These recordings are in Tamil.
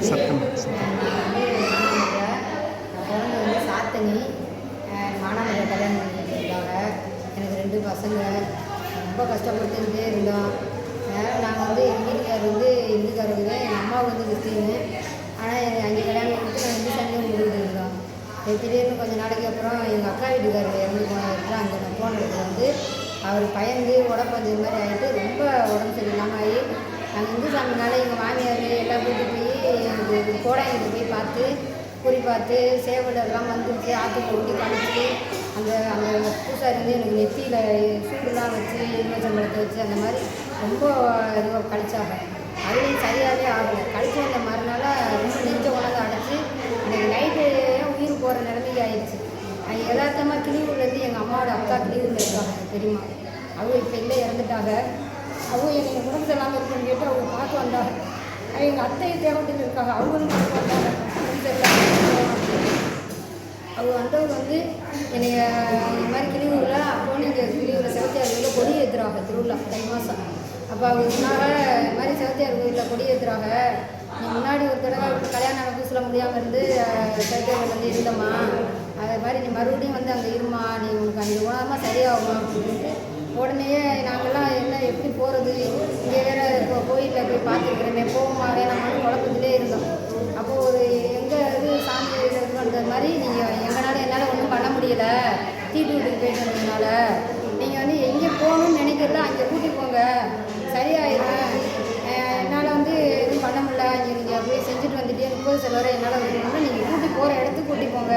சத்தம் சத்தம். வந்து சாத்தனி மாணவர்கள் கல்யாணம் பண்ணிட்டு இருந்தாங்க எனக்கு ரெண்டு பசங்க ரொம்ப கஷ்டப்பட்டுக்கிட்டே இருந்தோம் நாங்கள் வந்து எங்கள் வீட்டுக்கார் வந்து இந்துக்காரங்க எங்கள் அம்மாவுக்கு வந்து கிறிஸ்டின்னு ஆனால் எனக்கு அங்கே கல்யாணம் பண்ணிட்டு நான் இந்து சண்டையும் முடிவுட்டு இருந்தோம் திடீர்னு கொஞ்சம் நாளைக்கு அப்புறம் எங்கள் அக்கா வீட்டுக்காரர் இறந்து போனதுக்கு இடத்துல அங்கே நான் வந்து அவர் பயந்து உடம்பு மாதிரி ஆகிட்டு ரொம்ப உடம்பு சரியில்லாமல் ஆகி நாங்கள் இந்து சாமினால எங்கள் மாமியார் எல்லாம் வீட்டுக்கு போய் எனக்கு கோடாங்கிட்டு போய் பார்த்து குறி பார்த்து சேவடெல்லாம் வந்துருச்சு ஆற்றுக்கு ஒட்டி காமிச்சு அந்த அந்த பூசாரி வந்து எனக்கு நெத்தியில் சூடுலாம் வச்சு எலுமிச்சம்பழத்தை வச்சு அந்த மாதிரி ரொம்ப இதுவாக கழிச்சாங்க. அதுவும் சரியாகவே ஆகலை. கழிச்சு வந்த மறுநாள் ரொம்ப நெஞ்ச உணர்ந்து அடைச்சி எனக்கு நைட்டு உயிர் போகிற நிலைமைக்கு ஆயிடுச்சு. அது யதார்த்தமாக கிளியூர்லேருந்து எங்கள் அம்மாவோட அக்கா கிளியூரில் இருக்காங்க தெரியுமா அவங்க இப்போ இல்லை இறந்துட்டாங்க. அவங்க எங்கள் குடும்பத்தில் இல்லாமல் இருக்குன்னு கேட்டு அவங்க பார்க்க வந்தாங்க எங்கள் அத்தை தேவத்தில் இருக்காங்க. அவங்களும் வந்தாங்க. அவங்க வந்தவங்க வந்து என்னைய இந்த மாதிரி கிளியூரில் அப்போ நீங்கள் கிளியூரில் செவத்தியார் கோயிலில் கொடி ஏற்றுறாங்க திருவிழா தை மாதம் அப்போ அவங்க சொன்னாங்க இந்த மாதிரி செவத்தியார் கோயிலில் கொடி ஏற்றுறாங்க நீ முன்னாடி ஒரு தடவை கல்யாணம் ஆன புதுசில் முடியாமல் இருந்து செவத்தியார் வந்து இருந்தம்மா. அது மாதிரி நீ மறுபடியும் வந்து அங்கே இருமா நீ உனக்கு அங்கே உணரமாக சரியாகுமா? அப்படின்ட்டு உடனே நாங்கள்லாம் என்ன எப்படி போகிறது இங்கே வேறு இப்போ கோயிலில் போய் பார்த்துருக்குறேமே போகுமா வேணாமான்னு குழப்பத்திலே இருந்தோம். அப்போது ஒரு எங்கள் இது சாமி இது மாதிரி நீங்கள் எங்களால் என்னால் ஒன்றும் பண்ண முடியல. தீட்டு வீட்டுக்கு போயிட்டு வந்ததுனால நீங்கள் வந்து எங்கே போகணும்னு நினைக்கிறதோ அங்கே கூட்டி போங்க. சரியாயிடும் என்னால் வந்து எதுவும் பண்ண முடியல. இங்கே நீங்கள் போய் செஞ்சுட்டு வந்துட்டே முப்பது செலவரை என்னால் வந்து நீங்கள் கூட்டி போகிற இடத்துக்கு கூட்டி போங்க.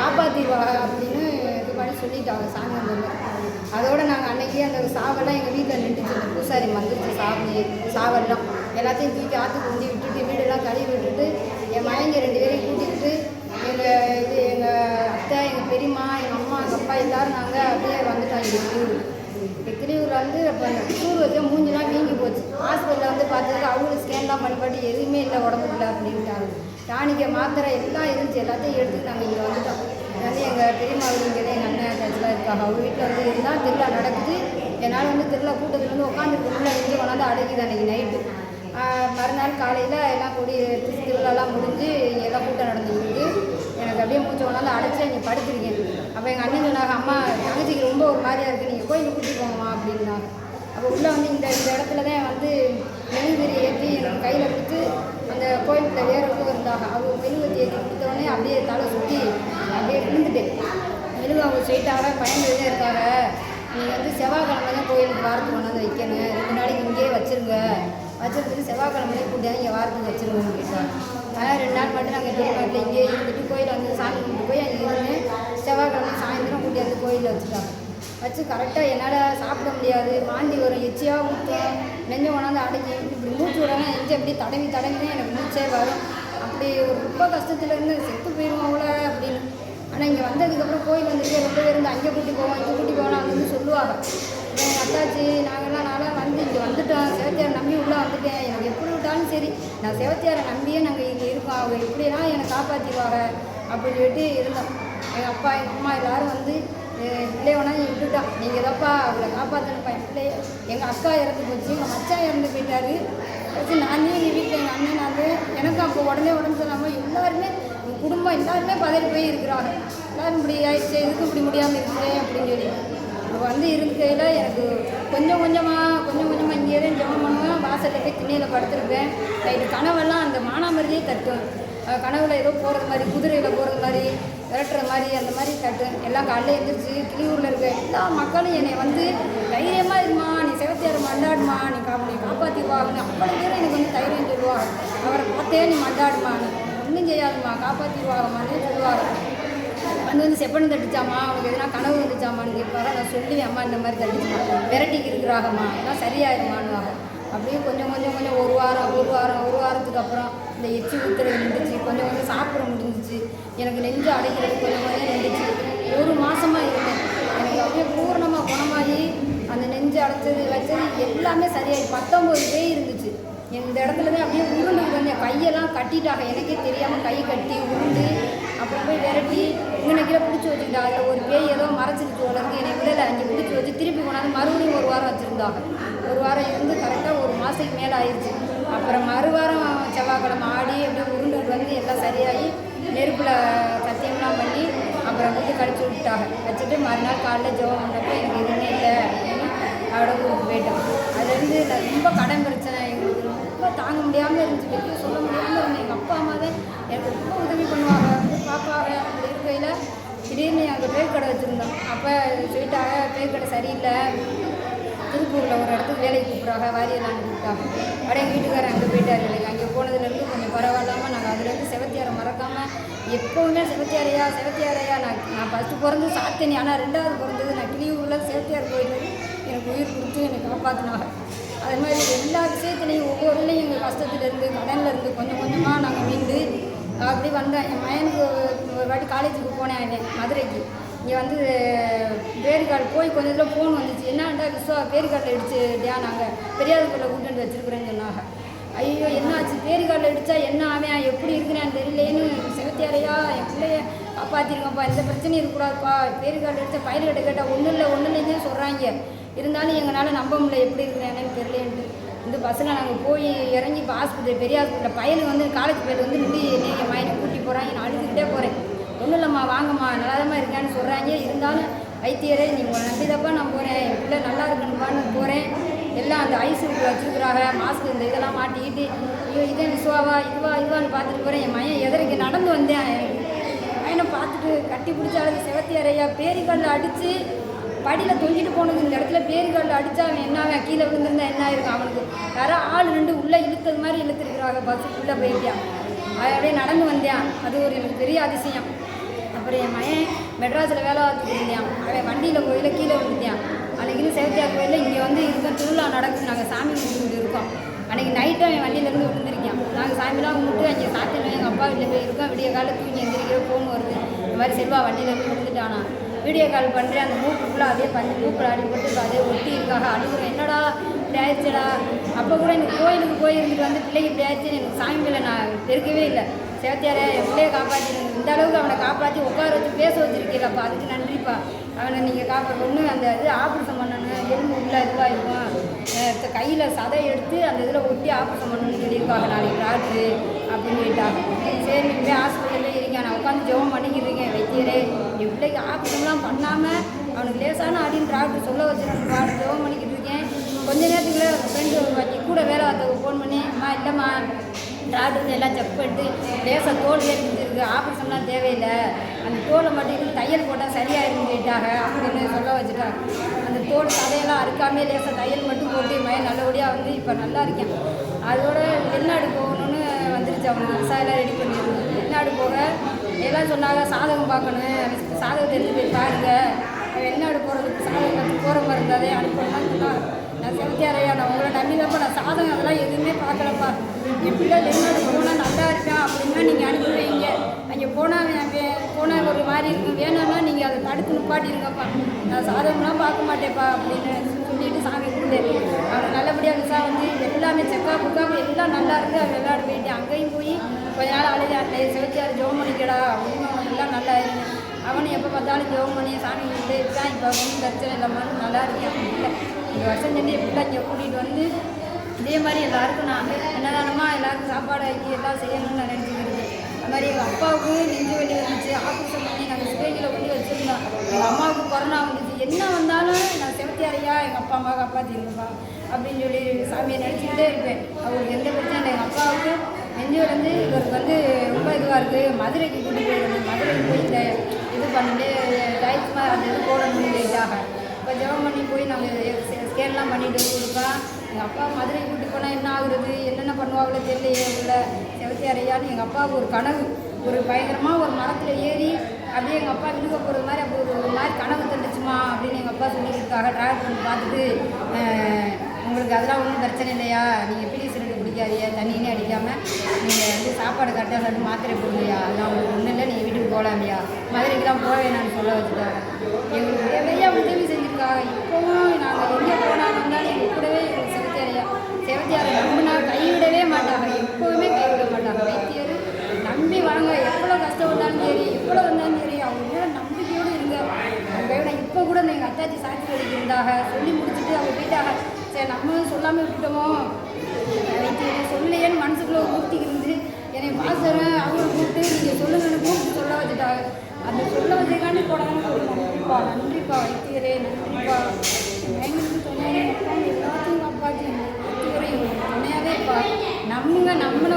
காப்பாற்றிடுவா அப்படின்னு இது மாதிரி சொல்லிட்டாங்க சாமி வந்து. அதோட நாங்கள் அன்னைக்கே அந்த சாவெல்லாம் எங்கள் வீட்டில் நின்றுச்சு அந்த பூசாரி வந்துருச்சு சாவி சாவெல்லாம். எல்லாத்தையும் தூக்கி ஆற்றுக்கு கொண்டு விட்டுட்டு வீடெல்லாம் கழுவி விட்டுட்டு என் மயங்க ரெண்டு பேரையும் கூட்டிக்கிட்டு எங்கள் இது எங்கள் அத்தை எங்கள் பெரியம்மா எங்கள் அம்மா எங்கள் அப்பா எல்லோரும் நாங்கள் அப்படியே வந்துட்டோம் இங்கே கிளியூர் இப்போ கிளியூரில் வந்து அப்போ அந்த டூர் வச்சா மூஞ்சிலாம் வீங்கி போச்சு. ஹாஸ்பிட்டலில் வந்து பார்த்ததுக்கு அவங்களும் ஸ்கேன்லாம் பண்ணி பாட்டு எதுவுமே இல்லை உடம்புக்குள்ள அப்படின்ட்டாங்க. டானிக்கை மாத்திரை எல்லாம் இருந்துச்சு எல்லாத்தையும் எடுத்து நாங்கள் இங்கே வந்துட்டோம். வந்து எங்கள் பெரியம்மா வீடு எங்கள் அண்ணன் இதெல்லாம் இருக்காங்க அவங்க வீட்டில் வந்து இருந்தால் திருவிழா நடக்குது. என்னால் வந்து திருவிழா கூட்டத்தில் வந்து உட்காந்துருக்கணும்ல வந்து கொண்டாந்து அடைக்குது அன்றைக்கி நைட்டு மறுநாள் காலையில் எல்லாம் கூடி திருவிழாலாம் முடிஞ்சு இங்கே எல்லாம் கூட்டம் நடந்துருக்கு எனக்கு அப்படியே மூச்சு கொண்டாந்து அடைச்சி இங்கே படுத்திருக்கேன். அப்போ எங்கள் அண்ணன் சொன்னாங்க அம்மா தங்கச்சிக்கு ரொம்ப ஒரு மாதிரியாக இருக்குது நீங்கள் கோயிலுக்கு கூட்டிட்டு போங்கம்மா அப்படின்னாங்க. அப்போ உள்ளே வந்து இந்த இந்த இடத்துல தான் வந்து மெழுகுதிரி ஏற்றி எனக்கு கையில் கொடுத்து அந்த கோயிலுக்குள்ள வேறவங்க இருந்தாங்க. அவங்க மெழுகுவத்தி ஏற்றி கொடுத்தவொடனே அப்படியே தலை சுற்றி அப்படியே விழுந்துட்டு மெழுகு அவங்க ஸ்ட்ரெயிட்டாக பயந்துகிட்டே இருக்காங்க. நீங்கள் வந்து செவ்வாய்க்கிழமை தான் கோயிலுக்கு வாரத்துக்கு கொண்டாந்து வைக்கணும். ரெண்டு நாளைக்கு இங்கேயே வச்சிருங்க. வச்சுருந்துட்டு செவ்வாய்க்கிழமையே கூட்டியாந்து இங்கே வாரத்துக்கு வச்சுருவோம் கேட்டாங்க. அதனால் ரெண்டு நாள் மட்டும் நாங்கள் பெரிய வீட்டில் இங்கேயே இருந்துட்டு கோயிலில் வந்து சாமி கும்பிட்டு போய் அங்கே இருந்து செவ்வாய்க்கிழமை சாயந்தரம் கூட்டியாந்து கோயிலில் வச்சுட்டாங்க. வச்சு கரெக்டாக என்னால் சாப்பிட முடியாது. மாந்தி வரும் எச்சியாக ஊற்றும் நெஞ்சம் கொண்டாந்து அடங்கி இப்படி மூச்சு விடலாம் நெஞ்சு அப்படி தடவி தடவி தான் எனக்கு மூச்சே வரும். அப்படி ஒரு ரொம்ப கஷ்டத்துல இருந்து செத்து போயிடுவோம் அப்படின்னு. ஆனால் இங்கே வந்ததுக்கப்புறம் கோயில் வந்துட்டு ரொம்ப பேர் இருந்து அங்கே கூட்டி போவோம் இங்கே கூட்டி போகலாம் அப்படின்னு சொல்லுவாங்க. எங்கள் அத்தாச்சி நாங்கள்லாம் நாளாக வந்து இங்கே வந்துட்டோம். சிவத்தியாரை நம்பி உள்ளே வந்துட்டேன். எனக்கு எப்படி விட்டாலும் சரி நான் சிவத்தியாரை நம்பியே நாங்கள் இங்கே இருக்கோம். அவங்க எப்படினா என்னை காப்பாற்றிடுவாங்க அப்படின்னு சொல்லிட்டு இருந்தோம். எங்கள் அப்பா எங்கள் அம்மா எல்லோரும் வந்து பிள்ளைய வேணா நீ நீங்கள் தான்ப்பா அவளை காப்பாற்றணுப்பா என் பிள்ளைய எங்கள் அக்கா இறந்து போச்சு எங்கள் மச்சான் இறந்து போயிட்டாரு. வச்சு நானே எங்கள் வீட்டில் எங்கள் அண்ணன் நான். எனக்கும் அப்போ உடனே உடம்பு சொல்லாமல் எல்லாருமே என் குடும்பம் எல்லாருமே பதறி போய் இருக்கிறாங்க. எல்லாரும் இப்படி ஆயிடுச்சு இதுக்கு இப்படி முடியாமல் இருக்கிறேன் அப்படின்னு சொல்லி. அப்போ வந்து இருக்கையில் எனக்கு கொஞ்சம் கொஞ்சமாக கொஞ்சம் கொஞ்சமாக இங்கே தான் ஜெபம் பண்ணுவேன். வாசலில் போய் திண்ணையில் படுத்துருப்பேன். நைட்டு கனவெல்லாம் அந்த மானாமரியே தட்டும் அஹ் கனவுல ஏதோ போகிறது மாதிரி குதிரையில் போகிறது மாதிரி விரட்டுற மாதிரி அந்த மாதிரி கட்டு எல்லாம் காலையில் எழுந்திரிச்சு கிளியூரில் இருக்க எல்லா மக்களும் என்னை வந்து தைரியமாக இருமா நீ செவத்தியார் மண்டாடுமா நீ கா நீ அப்படின்னு அவ்வளோ பேரும் எனக்கு வந்து தைரியம் சொல்லுவாங்க அவரை பார்த்தே நீ மண்டாடுமா நீ ஒன்றும் செய்யாதுமா காப்பாற்றிடுவாங்கம்மான்னு சொல்லுவாங்க வந்து வந்து செப்பனு தட்டிச்சாமா அவனுக்கு எதனா கனவு வந்துச்சாமான்னு கேட்பாங்க நான் சொல்லுவேன் அம்மா இந்த மாதிரி தட்டிச்சுமா விரட்டிக்கு இருக்கிறாகம்மா எல்லாம் சரியாயிருமான்னுவாங்க அப்படியே கொஞ்சம் கொஞ்சம் கொஞ்சம் ஒரு வாரம் ஒரு வாரம் ஒரு வாரத்துக்கு அப்புறம் இந்த எச்சி ஊத்துறது இருந்துச்சு கொஞ்சம் கொஞ்சம் சாப்பிட முடிஞ்சிச்சு. எனக்கு நெஞ்சு அடைக்கிறது கொஞ்சம் கொஞ்சம் நின்றுச்சு ஒரு மாதமாக இருந்தேன். எனக்கு அப்படியே பூர்ணமாக குணமாகி அந்த நெஞ்சு அடைச்சது வச்சது எல்லாமே சரியாயி பத்தொம்பது பேய் இருந்துச்சு. இந்த இடத்துல தான் அப்படியே உருண்டு கொஞ்சம் கையெல்லாம் கட்டிட்டாங்க. எனக்கே தெரியாமல் கை கட்டி உருண்டு அப்புறம் போய் விரட்டி இங்கே பிடிச்சி வச்சுக்கிட்டா இல்லை ஒரு பேய் ஏதோ மறைச்சிருச்சு உலருக்கு என்னை விடலை அஞ்சு பிடிச்சி வச்சு திருப்பி கொண்டாந்து மறுபடியும் ஒரு வாரம் வச்சுருந்தாங்க. ஒரு வாரம் இருந்து கரெக்டாக ஒரு மாதத்துக்கு மேலே ஆயிடுச்சு அப்புறம் மறு வாரம் செவ்வாய்க்கிழமை ஆடி அப்படியே உருண்டுட்டு வந்து எல்லாம் சரியாகி நெருப்பில் சத்தியம்லாம் பண்ணி அப்புறம் வந்து கடிச்சு விட்டாங்க வச்சுட்டு மறுநாள் காலைல ஜோம் பண்ணப்போ எனக்கு எதுவுமே இல்லை அப்படின்னு அவட ஊருக்கு போயிட்டோம் அதுலேருந்து நான் ரொம்ப கடன் பிரச்சனை எங்களுக்கு ரொம்ப தாங்க முடியாமல் இருந்துச்சு. வெளியே சொல்ல முடியாமல் இருந்தேன். எங்கள் அப்பா அம்மா தான் எனக்கு ரொம்ப உதவி பண்ணுவாங்க. பாப்பாவை அப்படி இருக்கையில் திடீர்னு அங்கே பேர் கடை வச்சுருந்தோம். அப்போ சொல்லிட்டாங்க பேர் கடை சரியில்லை. திருப்பூரில் ஒரு இடத்துக்கு வேலைக்கு கூப்பிட்றாங்க வாரியலான்னு கூப்பிட்டாங்க அப்படியே எங்கள் வீட்டுக்காரர் அங்கே போயிட்டார் வேலைக்கு அங்கே போனதுலேருந்து கொஞ்சம் பரவாயில்லாமல் நாங்கள் அதுலேருந்து செவத்தியாரை மறக்காமல் எப்போவுமே செவத்தியாரையா செவத்தியாரையா நான் நான் ஃபஸ்ட்டு பிறந்து சாத்தனி ஆனால் ரெண்டாவது பிறந்தது நான் கிளியூரில் செவத்தியார் கோயில் எனக்கு உயிர் கொடுத்து என்னை காப்பாற்றினாங்க அது மாதிரி எல்லா விஷயத்துலையும் ஒவ்வொருலையும் எங்கள் கஷ்டத்துலேருந்து கடன்லேருந்து கொஞ்சம் கொஞ்சமாக நாங்கள் மீண்டு அப்படி வந்தேன் என் மயனுக்கு ஒரு வாட்டி காலேஜுக்கு போனேன் மதுரைக்கு. இங்கே வந்து பேரிகார்டு போய் கொஞ்ச இதில் ஃபோன் வந்துச்சு. என்னடா விஸ்வா அடிச்சு இடிச்சுட்டியா நாங்கள் பெரியாதுக்குள்ளே கூட்டு வச்சுருக்குறேன்னு சொன்னாங்க. ஐயோ என்னாச்சு? பேரிகார்டில் அடித்தா என்ன அவன் எப்படி இருக்கிறான்னு தெரியலேன்னு செவத்தியாரையா என் பிள்ளைய காப்பாற்றிருங்கப்பா எந்த பிரச்சனையும் இருக்கக்கூடாதுப்பா. பேரிகார்டு அடித்தா பயிர் கட்ட கேட்டால் ஒன்றும் இல்லை ஒன்றும் இல்லைன்னு சொல்கிறாங்க இருந்தாலும் எங்களால் நம்ப முடியல எப்படி இருக்கிறேன்னு தெரியலேன்ட்டு. இந்த பஸ்ஸில் நாங்கள் போய் இறங்கி இப்போ ஹாஸ்பிட்டல் பெரிய ஹாஸ்பிட்டல் பையனுக்கு வந்து காலேஜ் பையன் வந்து நின்று நீங்கள் மயனை கூட்டி போகிறாங்க நான் அழுதுகிட்டே போகிறேன் ஒன்றும் இல்லைம்மா வாங்கம்மா நல்லாதமாக இருக்கான்னு சொல்கிறாங்க இருந்தாலும் வைத்தியரே நீங்கள் நம்பி தப்பா நான் போகிறேன் என் பிள்ளை நல்லா இருக்கணுமான்னு போகிறேன் எல்லாம் அந்த ஐஸ் வச்சுருக்குறாங்க. மாஸ்க் இந்த இதெல்லாம் மாட்டிக்கிட்டு ஐயோ இதே விசுவாவா? இதுவா இதுவான்னு பார்த்துட்டு போகிறேன் என் மையன் எதற்கு நடந்து வந்தேன்? பையனை பார்த்துட்டு கட்டி பிடிச்சாலும் அழகு செவத்தியாரையா பேரிக்கல்ல அடித்து படியில் தொங்கிட்டு போனது இந்த இடத்துல பேரிக்கல்ல அடித்தா அவன் என்ன ஆகும் கீழே விழுந்திருந்தா என்ன ஆயிருக்கும் அவனுக்கு? யாரோ ஆள் ரெண்டு உள்ளே இழுத்தது மாதிரி இழுத்துருக்குறாங்க பஸ்ஸுக்குள்ளே போயிட்டான் அது அப்படியே நடந்து வந்தேன். அது ஒரு எனக்கு பெரிய அதிசயம். அப்புறம் என் மகன் மெட்ராஸில் வேலை பார்த்துட்டு இருந்தான் அவன் வண்டியில் கோயிலில் கீழே விழுந்துட்டான் அன்றைக்கி செவத்தியார் கோயிலில் இங்கே வந்து இருக்க திருவிழா நடக்குது நாங்கள் சாமி கும்பிட்டு இருக்கோம். அன்றைக்கி நைட்டு அவன் வண்டியிலேருந்து விழுந்திருக்கான் நாங்கள் சாமிலாம் கும்பிட்டு அங்கே சாத்திடுவோம் எங்கள் அப்பா வீட்டில் போய் இருக்கோம் விடிய காலையில் தூங்கி எந்திரிக்கிற ஃபோன் வருது. இந்த மாதிரி செல்வா வண்டியிலேருந்து விழுந்துட்டானா? வீடியோ கால் பண்ணுறேன் அந்த மூக்குக்குள்ளே அதே பஞ்சு மூக்கில் அடி போட்டு அதே ஒட்டி இருக்காக. அழுகுறேன். என்னடா இப்படி அப்போ கூட எனக்கு கோயிலுக்கு போய் இருந்துட்டு வந்து பிள்ளைக்கு இப்படி எனக்கு சாமி மேலே நான் இருக்கவே இல்லை. சேத்தியாரே என் பிள்ளையை காப்பாற்றிடுங்க இந்த அளவுக்கு அவனை காப்பாற்றி உட்கார வச்சு பேச வச்சிருக்கீங்களப்பா அதுக்கு நன்றிப்பா. அவனை நீங்கள் காப்பாற்ற ஒன்று அந்த இது ஆப்ரேஷன் பண்ணணும் எலும்பு உள்ள இதுவாக இருக்கும் கையில் சதை எடுத்து அந்த இதில் ஒட்டி ஆப்ரேஷன் பண்ணணும்னு சொல்லியிருக்காங்க. நாளைக்கு டாக்டரு அப்படின்னு சொல்லிட்டாங்க சரி நீ ஹாஸ்பிட்டல்லே இருக்கேன் நான் உட்காந்து ஜெபம் பண்ணிக்கிட்டு இருக்கேன் வைத்தியரே என் பிள்ளைக்கு ஆப்ரேஷன்லாம் பண்ணாமல் அவனுக்கு லேசான அப்படின்னு டாக்டர் சொல்ல வச்சுருக்கேன் ஜெபம் பண்ணிக்கிட்டு இருக்கேன் கொஞ்ச நேரத்துக்குள்ள ஃப்ரெண்டு கூட வேலை பார்த்தவங்க ஃபோன் பண்ணி அம்மா இல்லைம்மா டாக்டர் வந்து எல்லாம் செக் பண்ணிட்டு லேசாக தோல் ஏறிஞ்சிருக்கு ஆப்ரேஷன்லாம் தேவையில்லை. அந்த தோலை மட்டும் தையல் போட்டால் சரியாயிருன்னு அப்படின்னு சொல்ல வச்சுட்டாங்க. அந்த தோல் தலையெல்லாம் அறுக்காமே லேசாக தையல் மட்டும் போட்டு மயன் நல்லபடியாக வந்து இப்போ நல்லா இருக்கேன். அதோட வெளிநாடு போகணும்னு வந்துருச்சு அவங்க விவசாயெல்லாம் ரெடி பண்ணியிருந்தோம் வெளிநாடு போக எல்லாம் சொன்னாங்க சாதகம் பார்க்கணும். சாதகம் தெரிஞ்சு போய் பாருங்கள் வெளிநாடு போகிறதுக்கு சாதகம் போகிற மாதிரி இருந்தாலே அனுப்பணும்னு சொன்னாங்க. நான் நான் உங்களை நம்பி நான் சாதகம் அதெல்லாம் எதுவுமே பார்க்கலப்பா. என் பிள்ளை வெளிநாடு போனால் நல்லா இருக்கா அப்படின்னா நீங்கள் அனுப்பி வைங்க அங்கே போனால் போனால் ஒரு மாதிரி இருக்கும். வேணும்னா நீங்கள் அதை தடுத்து நிப்பாட்டிருங்கப்பா. நான் சாதகம்லாம் பார்க்க மாட்டேப்பா அப்படின்னு சொல்லிட்டு சாமி கும்பிட்டேன் அவனை நல்லபடியாக சார் வந்து எல்லாமே செக்கா புக்காக எல்லாம் நல்லா இருக்குது அவன் விளையாட போயிட்டு அங்கேயும் போய் கொஞ்ச நாள் அழுதாட்டே செவத்தியார் சிவத்தியார் ஜோம் பண்ணிக்கடா அப்படின்னு அவன் எல்லாம் நல்லா இருந்தேன் அவனும் எப்போ பார்த்தாலும் ஜோம் பண்ணி சாமி கும்பிட்டு இருக்கான் இப்போ ஒன்றும் பிரச்சனை இல்லைம்மான்னு நல்லா இருக்கேன் அப்படின்னு இந்த வருஷம் செஞ்சு பிள்ளை இங்கே கூட்டிகிட்டு வந்து இதே மாதிரி எல்லாருக்கும் நான் என்னதானமாக எல்லாருக்கும் சாப்பாடு ஆக்கி எல்லாம் செய்யணும்னு நான் நினச்சிக்கிட்டு அது மாதிரி எங்கள் அப்பாவுக்கு நெஞ்சு வலி வந்துச்சு ஆப்ரேஷன் பண்ணி நாங்கள் சிவகியில் கொண்டு வச்சுருந்தோம் எங்கள் அம்மாவுக்கு கொரோனா வந்துச்சு. என்ன வந்தாலும் நான் செவத்தியாரையா எங்கள் அப்பா அம்மா காப்பாற்றிருங்கப்பா அப்படின்னு சொல்லி சாமியை நினச்சிக்கிட்டே இருப்பேன். அவருக்கு எந்த பிரச்சனை இல்லை. எங்கள் அப்பாவுக்கு நெஞ்சு வந்து இவருக்கு வந்து ரொம்ப இதுவாக இருக்குது மதுரைக்கு கூட்டிகிட்டு போயிருந்தேன் மதுரைக்கு போய் இந்த இது பண்ணிட்டு டைட்ஸ் மாதிரி அந்த இது போகிறோம் இதாக அப்போ ஜெபம் பண்ணி போய் நாங்கள் ஸ்கேன்லாம் பண்ணிட்டு கொடுப்போம் எங்கள் அப்பா மதுரை கூட்டி போனால் என்ன ஆகுறது? என்னென்ன பண்ணுவாங்களோ தெரியலையே உள்ள. செவத்தியாரையான்னு எங்கள் அப்பாவுக்கு ஒரு கனவு. ஒரு பயங்கரமாக ஒரு மரத்தில் ஏறி அப்படியே எங்கள் அப்பா விழுக போகிறது மாதிரி அப்போ ஒரு மாதிரி கனவு தந்துச்சுமா அப்படின்னு எங்கள் அப்பா சொல்லியிருக்காங்க டிராவல் பண்ணி பார்த்துட்டு உங்களுக்கு அதெல்லாம் ஒன்றும் பிரச்சனை இல்லையா? நீங்கள் பிடி சிலிண்டர் குடிக்காதீங்க. தண்ணினே அடிக்காமல் நீங்கள் வந்து சாப்பாடு கரெக்டாக சாப்பிட்டு மாத்திரை போடலையா அதெல்லாம் உங்களுக்கு ஒன்றும் இல்லை. நீங்கள் வீட்டுக்கு போகலாம் இல்லையா மதுரைக்கெலாம் போக வேணாம்னு சொல்ல வச்சுட்டாங்க எங்களுக்கு நிறைய உதவி இப்போவும் நாங்கள் எங்கே போனால் வந்தாலும் எங்கள் கூடவே எங்களுக்கு செவத்தியாரையா செவத்தியாரை நம்பினா கைவிடவே மாட்டாங்க. எப்போவுமே கைவிட மாட்டாங்க. வைத்தியர் நம்பி வாங்க. எவ்வளோ கஷ்டம் வந்தாலும் சரி எவ்வளோ வந்தாலும் சரி அவங்க மேலே நம்பிக்கையோடு இருங்க. அவங்க இப்போ கூட எங்கள் அத்தாச்சி சாட்சி இருந்தாங்க சொல்லி முடிச்சுட்டு அவங்க போயிட்டாங்க. சரி நம்ம சொல்லாமல் விட்டுட்டோமோ? வைத்தியர் சொல்லையேன்னு மனசுக்குள்ளே ஊற்றி என்னை பாசறேன் அவரை கூப்பிட்டு நீங்கள் சொல்லுங்கன்னு கூப்பிட்டு சொல்ல வச்சுட்டாங்க. அந்த சொல்ல வச்சதுக்காண்டி போடாமல் நன்றிப்பா நன்றிப்பா வைத்தியரே நன்றிப்பா எங்களுக்கு சொன்னாங்க எல்லாத்தையும் காப்பாற்றி வைத்தியரே எங்களுக்கு துணையாகவே நம்ம நம்மளை